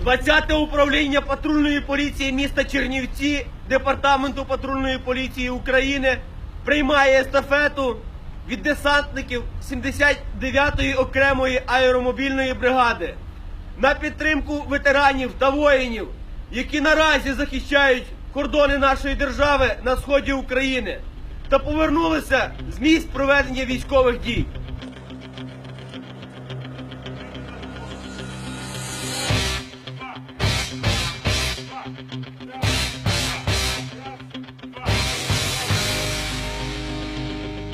20 управління патрульної поліції міста Чернівці Департаменту патрульної поліції України приймає естафету від десантників 79-ї окремої аеромобільної бригади на підтримку ветеранів та воїнів, які наразі захищають кордони нашої держави на сході України та повернулися з місць проведення військових дій.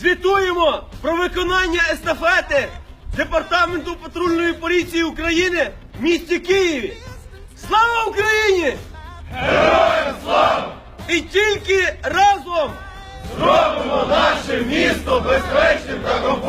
Звітуємо про виконання естафети Департаменту патрульної поліції України в місті Києві. Слава Україні! Героям слава! І тільки разом Зробимо наше місто безпечним та комфортним.